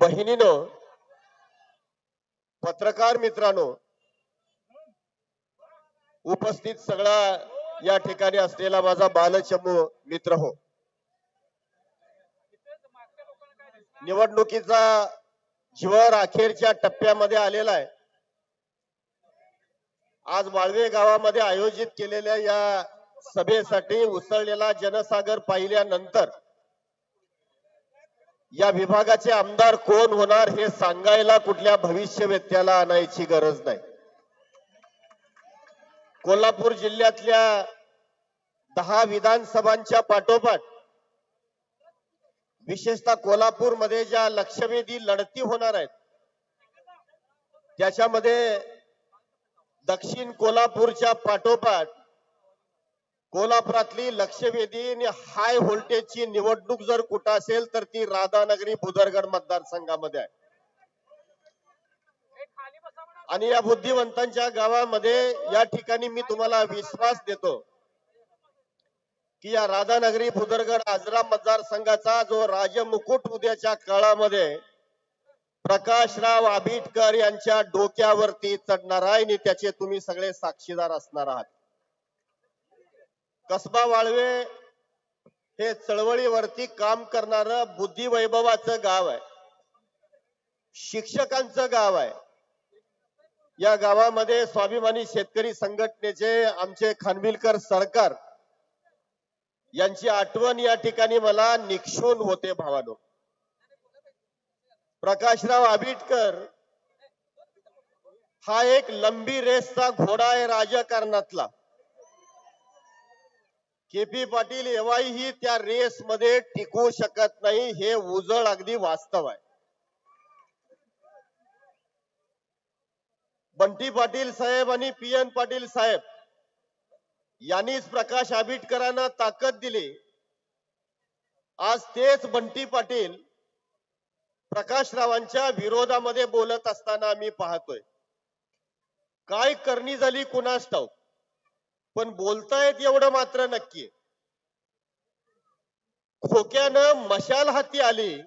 बहिणीनं पत्रकार मित्रांनो उपस्थित सगळा या ठिकाणी असलेला माझा बालचमू मित्र हो. निवडणुकीचा जीवर अखेरच्या टप्प्यामध्ये आलेला आहे. आज वाळवे गावामध्ये आयोजित केलेल्या या सभेसाठी उसळलेला जनसागर पाहिल्यानंतर या विभागाचे आमदार कोण होणार हे सांगायला कुठल्या भविष्य व्यक्त्याला आणायची गरज नाही. कोल्हापूर जिल्ह्यातल्या दहा विधानसभांच्या पाठोपाठ विशेषतः कोल्हापूरमध्ये ज्या लक्षवेधी लढती होणार आहेत त्याच्यामध्ये दक्षिण कोल्हापूरच्या पाठोपाठ कोल्हापुरातली लक्षवेधी आणि हाय व्होल्टेजची निवडणूक जर कुठं असेल तर ती राधानगरी बुधरगड मतदारसंघामध्ये आहे. आणि या बुद्धिवंतांच्या गावामध्ये या ठिकाणी मी तुम्हाला विश्वास देतो की या राधानगरी बुदरगड आजरा मतदारसंघाचा जो राजमुकुट उद्याच्या काळामध्ये प्रकाशराव आंबेडकर यांच्या डोक्यावरती चढणार आहे आणि त्याचे तुम्ही सगळे साक्षीदार असणार आहात. कसबा वाळवे हे चळवळीवरती काम करणार बुद्धिवैभवाचं गाव आहे. शिक्षकांचं गाव आहे. या गावामध्ये स्वाभिमानी शेतकरी संघटनेचे आमचे खानविलकर सरकार यांची आठवण या ठिकाणी मला निक्षून होते भावानो. प्रकाशराव आबिटकर हा एक लंबी रेसचा घोडा आहे राजकारणातला. केपी पाटील एव्हाही त्या रेस मध्ये टिकू शकत नाही हे उजळ अगदी वास्तव आहे. बंटी पाटील साहेब आणि पी एन पाटील साहेब यांनीच प्रकाश आंबेडकरांना ताकद दिली. आज तेच बंटी पाटील प्रकाशरावांच्या विरोधामध्ये बोलत असताना आम्ही पाहतोय. काय करणी झाली कुणास ठाऊक? पण बोलतायत एवढं मात्र नक्की. खोक्यानं मशाल हाती आली.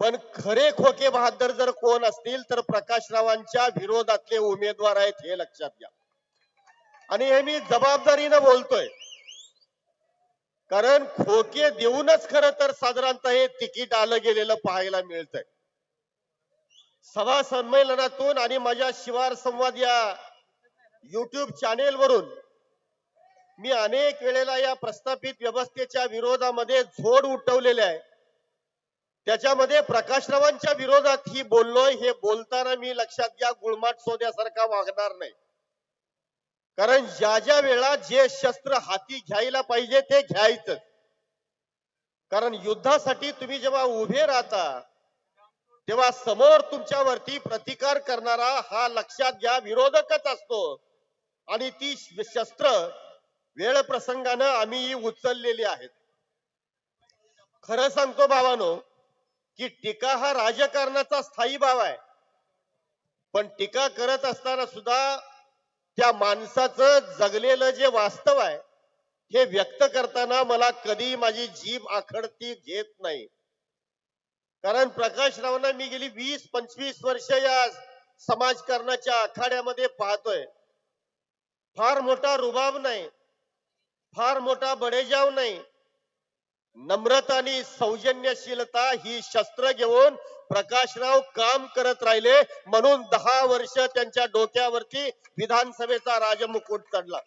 पण खरे खोके बहादर जर कोण असतील तर प्रकाशरावांच्या विरोधातले उमेदवार आहेत हे लक्षात घ्या. आणि हे मी जबाबदारीनं बोलतोय. कारण खोके देऊनच खर तर साधारणतः हे तिकीट आलं गेलेलं पाहायला मिळतंय. सभा संमेलनातून आणि माझ्या शिवार संवाद या युट्यूब चॅनेल वरून मी अनेक वेळेला या प्रस्थापित व्यवस्थेच्या विरोधामध्ये झोड उठवलेले आहे. त्याच्यामध्ये प्रकाशरावांच्या विरोधात ही बोललोय हे बोलताना मी लक्षात घ्या गुळमाट सोद्यासारखा वागणार नाही. कारण ज्या ज्या वेळा जे शस्त्र हाती घ्यायला पाहिजे ते घ्यायचं. कारण युद्धासाठी तुम्ही जेव्हा उभे राहता तेव्हा समोर तुमच्यावरती प्रतिकार करणारा हा लक्षात घ्या विरोधकच असतो. आणि ती शस्त्र वेळ प्रसंगानं आम्ही उचललेली आहेत. खरं सांगतो भावानो की टीका हा राजकारणाचा स्थायी भाव आहे. पण टीका करत असताना सुद्धा त्या माणसाचं जगलेलं जे वास्तव आहे हे व्यक्त करताना मला कधी माझी जीभ आखडती घेत नाही. कारण प्रकाश रावना मी गेली वीस पंचवीस वर्ष या समाजकारणाच्या आखाड्यामध्ये पाहतोय. फार मोठा रुबाब नाही फार मोठा बडेजाव नाही. नम्रता आणि सौजन्यशीलता ही शस्त्र घेऊन प्रकाशराव काम करत राहिले म्हणून दहा वर्ष त्यांच्या डोक्यावरती विधानसभेचा राजमुकुट चढला.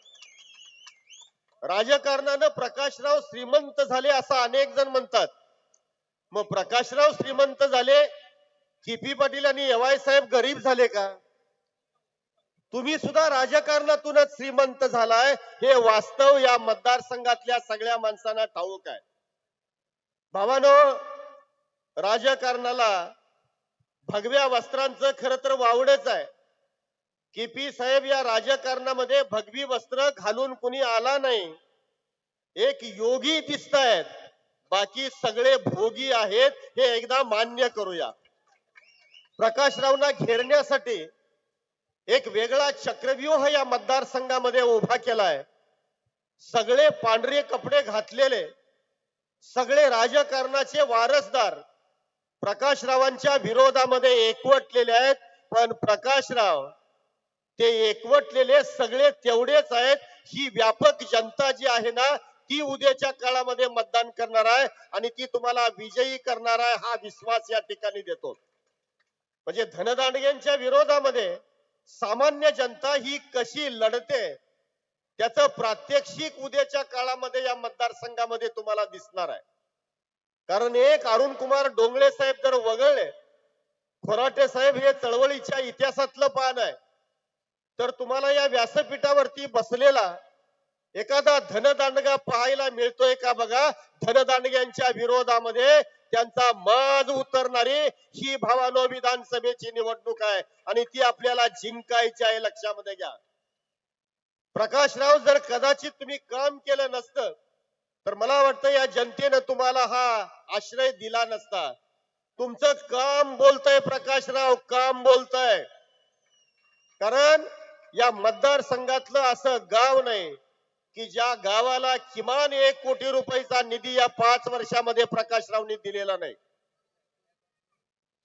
राजकारणानं प्रकाशराव श्रीमंत झाले असं अनेक जण म्हणतात. मग प्रकाशराव श्रीमंत झाले किपी पाटील आणि एवाय साहेब गरीब झाले का? तुम्ही सुद्धा राजकारणातूनच श्रीमंत झालाय. हे वास्तव या मतदारसंघातल्या सगळ्या माणसांना ठाऊक आहे. भावानो राजकारणाला भगव्या वस्त्रांचं खर तर वावडच आहे. केपी साहेब या राजकारणामध्ये भगवी वस्त्र घालून कुणी आला नाही. एक योगी दिसत आहेत बाकी सगळे भोगी आहेत हे एकदा मान्य करूया. प्रकाशरावना घेरण्यासाठी एक वेगळा चक्रव्यूह या मतदारसंघामध्ये उभा केलाय. सगळे पांढरे कपडे घातलेले सगळे राजकारणाचे वारसदार प्रकाशरावांच्या विरोधामध्ये एकवटलेले आहेत. पण प्रकाशराव ते एकवटलेले सगळे तेवढेच आहेत. ही व्यापक जनता जी आहे ना ती उद्याच्या काळामध्ये मतदान करणार आहे आणि ती तुम्हाला विजयी करणार आहे हा विश्वास या ठिकाणी देतो. म्हणजे धनदांडग्यांच्या विरोधामध्ये सामान्य जनता ही कशी लढते त्याचं प्रात्यक्षिक उद्याच्या काळामध्ये या मतदारसंघामध्ये तुम्हाला दिसणार आहे. कारण एक अरुण कुमार डोंगळे साहेब जर वगळले खोराटे साहेब हे चळवळीच्या इतिहासातलं पान आहे. तर तुम्हाला या व्यासपीठावरती बसलेला एखादा धनदांडगा पाहायला मिळतोय का बघा? धनदांडग्यांच्या विरोधामध्ये त्यांचा माज उतरणारी ही भावानो विधानसभेची निवडणूक आहे. आणि ती आपल्याला जिंकायची आहे लक्षामध्ये घ्या. प्रकाशराव जर कदाचित तुम्ही काम केलं नसतं तर मला वाटतं या जनतेनं तुम्हाला हा आश्रय दिला नसता. तुमचं काम बोलतय प्रकाशराव काम बोलतय. कारण या मतदारसंघातलं असं गाव नाही. की ज्या गावाला किमान एक कोटी रुपयाचा निधी या पाच वर्षामध्ये प्रकाशरावनी दिलेला नाही.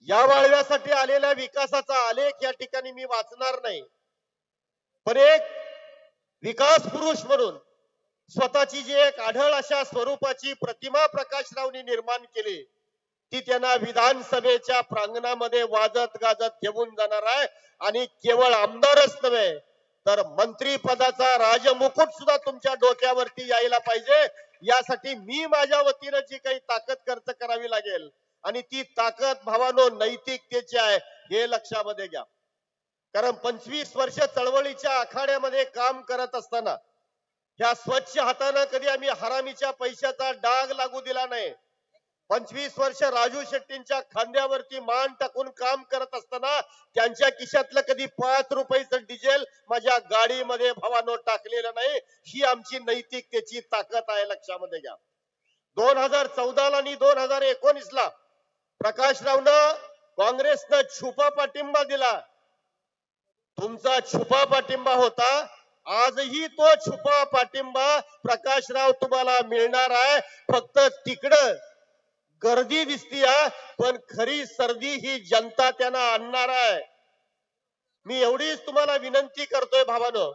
या वाळव्यासाठी आलेल्या विकासाचा आलेख या ठिकाणी मी वाचणार नाही. पण एक विकास पुरुष म्हणून स्वतःची जी एक आढळ अशा स्वरूपाची प्रतिमा प्रकाशरावनी निर्माण केली ती त्यांना विधानसभेच्या प्रांगणामध्ये वाजत गाजत घेऊन जाणार आहे. आणि केवळ आमदारच नव्हे तर मंत्री पदाचा राजमुकुट सुद्धा तुमच्या डोक्यावरती यायला पाहिजे. यासाठी मी माझ्या वतीनं जी काही ताकद खर्च करावी लागेल आणि ती ताकद भावानो नैतिकतेची आहे हे लक्षामध्ये घ्या. कारण पंचवीस वर्ष चळवळीच्या आखाड्यामध्ये काम करत असताना ह्या स्वच्छ हातानं कधी आम्ही हरामीच्या पैशाचा डाग लागू दिला नाही. पंचवीस वर्ष राजू शेट्टींच्या खांद्यावरती मान टाकून काम करत असताना त्यांच्या खिशातलं कधी पाच रुपयाचं डिझेल माझ्या गाडीमध्ये भावानो टाकलेलं नाही ही आमची नैतिकतेची ताकद आहे लक्षामध्ये घ्या. दोन हजार चौदाला आणि दोन हजार एकोणीस ला प्रकाशरावनं काँग्रेसनं छुपा पाठिंबा दिला. तुमचा छुपा पाठिंबा होता आजही तो छुपा पाठिंबा प्रकाशराव तुम्हाला मिळणार आहे. फक्त तिकडं गर्दी दिसती पण खरी सर्दी ही जनता त्यांना आणणार आहे. मी एवढीच तुम्हाला विनंती करतोय भावानं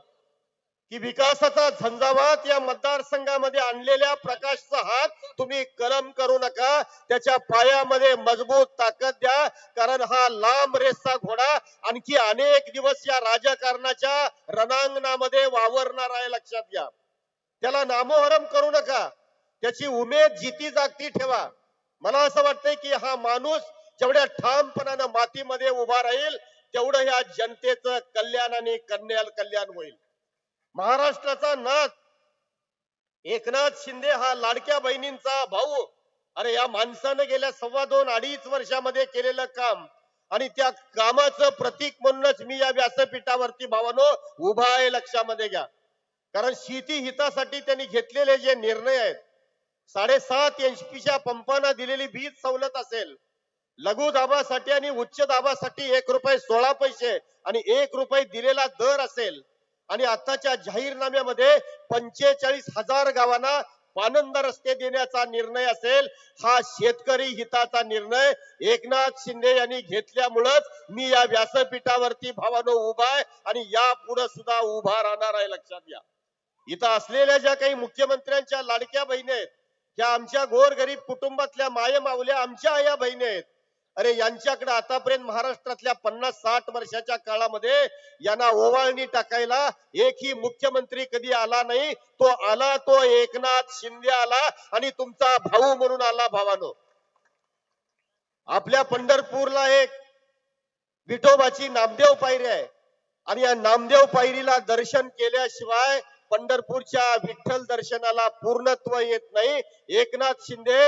की विकासाचा झंझावात या मतदारसंघामध्ये आणलेल्या प्रकाशचा हात तुम्ही कलम करू नका त्याच्या पायामध्ये मजबूत ताकद द्या कारण हा लांब रेसचा घोडा आणखी अनेक दिवस या राजकारणाच्या रणांगणामध्ये वावरणार आहे लक्षात घ्या. त्याला नामोहरम करू नका त्याची उमेद जिती जागती ठेवा. मला असं वाटतंय की हा माणूस जेवढ्या ठामपणानं मातीमध्ये उभा राहील तेवढं ह्या जनतेचं कल्याण आणि कन्याल कल्याण होईल. महाराष्ट्राचा नाथ एकनाथ शिंदे हा लाडक्या बहिणींचा भाऊ. अरे या माणसानं गेल्या सव्वा दोन अडीच वर्षामध्ये केलेलं काम आणि त्या कामाचं प्रतीक म्हणूनच मी या व्यासपीठावरती भावानो उभा आहे लक्षामध्ये घ्या. कारण शेती हितासाठी त्यांनी घेतलेले जे निर्णय आहेत साडेसात एचपीच्या पंपांना दिलेली वीज सवलत असेल. लघु दाबासाठी आणि उच्च दाबासाठी एक रुपये सोळा पैसे आणि एक रुपये दिलेला दर असेल. आणि आताच्या जाहीरनाम्यामध्ये पंचेचाळीस हजार गावांना पानंद रस्ते देण्याचा निर्णय असेल. हा शेतकरी हिताचा निर्णय. एकनाथ शिंदे यांनी घेतल्यामुळंच मी या व्यासपीठावरती भावानो उभा आहे आणि या पुढे सुद्धा उभा राहणार आहे लक्षात घ्या. इथं असलेल्या ज्या काही मुख्यमंत्र्यांच्या लाडक्या बहिणी आहेत त्या आमच्या गोरगरीब कुटुंबातल्या माय माऊल्या आमच्या आया बहिणी आहेत. अरे यांच्याकडे आतापर्यंत महाराष्ट्रातल्या पन्नास साठ वर्षाच्या काळामध्ये यांना ओवाळणी टाकायला एकही मुख्यमंत्री कधी आला नाही. तो आला तो एकनाथ शिंदे आला आणि तुमचा भाऊ म्हणून आला भावानो. आपल्या पंढरपूरला एक विठोबाची नामदेव पायरी आहे. आणि या नामदेव पायरीला दर्शन केल्याशिवाय पंढरपूरच्या विठ्ठल दर्शनाला पूर्णत्व येत नाही. एकनाथ शिंदे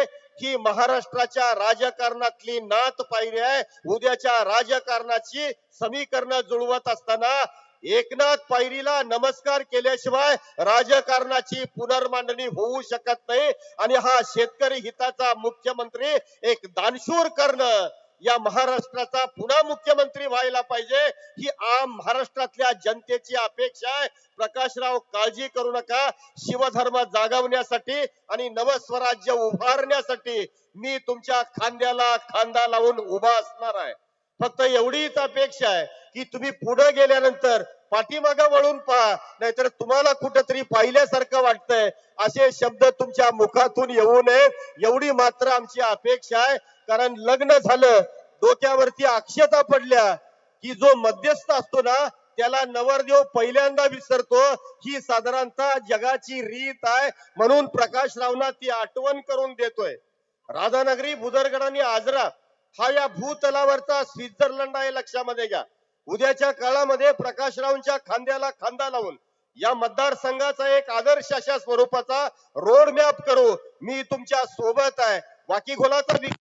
ही महाराष्ट्राच्या राजकारणातली नात पायरी आहे. उद्याच्या राजकारणाची समीकरण जुळवत असताना एकनाथ पायरीला नमस्कार केल्याशिवाय राजकारणाची पुनर्मांडणी होऊ शकत नाही. आणि हा शेतकरी हिताचा मुख्यमंत्री एक दानशूर करणं या महाराष्ट्राचा पुन्हा मुख्यमंत्री व्हायला पाहिजे ही आम महाराष्ट्रातल्या जनतेची अपेक्षा आहे. प्रकाशराव काळजी करू नका. शिवधर्म जागवण्यासाठी आणि नवस्वराज्य उभारण्यासाठी मी तुमच्या खांद्याला खांदा लावून उभा असणार आहे. फक्त एवढीच अपेक्षा आहे की तुम्ही पुढे गेल्यानंतर पाठीमागं वळून पहा नाहीतर तुम्हाला कुठंतरी पाहिल्यासारखं वाटतंय. असे शब्द तुमच्या मुखातून येऊ नयेत. एवढी मात्र आमची अपेक्षा आहे. कारण लग्न झालं डोक्यावरती अक्षता पडल्या की जो मध्यस्थ असतो ना त्याला नवरदेव पहिल्यांदा विसरतो. ही साधारणतः जगाची रीत आहे म्हणून प्रकाशरावना ती आठवण करून देतोय. राधानगरी बुदरगड आणि आजरा हा या भूतलावरचा स्वित्झर्लंड आहे लक्षामध्ये घ्या. उद्याच्या काळामध्ये प्रकाशरावांच्या खांद्याला खांदा लावून या मतदारसंघाचा एक आदर्श अशा स्वरूपाचा रोड मॅप करू. मी तुमच्यासोबत आहे. वाकीघोलाचा वि-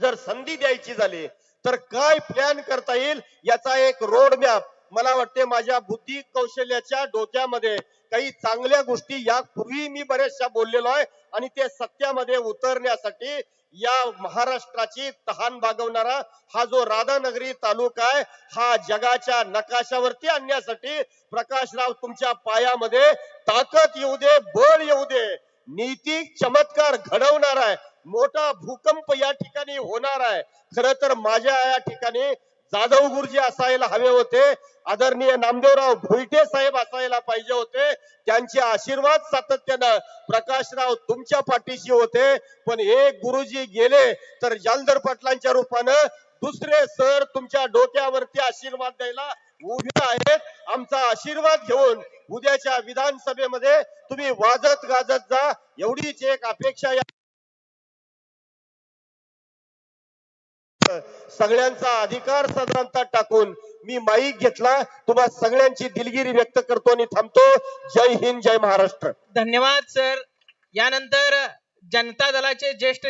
जर संधी द्यायची झाली तर काय प्लॅन करता येईल याचा एक रोड मॅप मला वाटते माझ्या बुद्धी कौशल्याच्या डोक्यामध्ये काही चांगल्या गोष्टी यापूर्वी मी बऱ्याचशा बोललेलो आहे. आणि ते सत्यामध्ये उतरण्यासाठी या महाराष्ट्राची तहान भागवणारा हा जो राधानगरी तालुका आहे हा जगाच्या नकाशावरती आणण्यासाठी प्रकाशराव तुमच्या पायामध्ये ताकद येऊ दे बळ येऊ दे. नीती चमत्कार घडवणार आहे. मोठा भूकंप या ठिकाणी होणार आहे. खर तर माझ्या या ठिकाणी जाधव गुरुजी असायला हवे होते. आदरणीय नामदेवराव भोईटे साहेब असायला पाहिजे होते. त्यांचे आशीर्वाद सातत्यानं प्रकाशराव तुमच्या पाठीशी होते. पण एक गुरुजी गेले तर जालधर पाटलांच्या रूपानं दुसरे सर तुमच्या डोक्यावरती आशीर्वाद द्यायला उभे आहेत. आमचा आशीर्वाद घेऊन उद्याच्या विधानसभेमध्ये तुम्ही वाजत गाजत जा. एवढीच एक अपेक्षा या सगळ्यांचा अधिकार साधारणतः टाकून मी माईक घेतला. तुम्हा सगळ्यांची दिलगिरी व्यक्त करतो आणि थांबतो. जय हिंद जय महाराष्ट्र. धन्यवाद सर. यानंतर जनता दलाचे ज्येष्ठ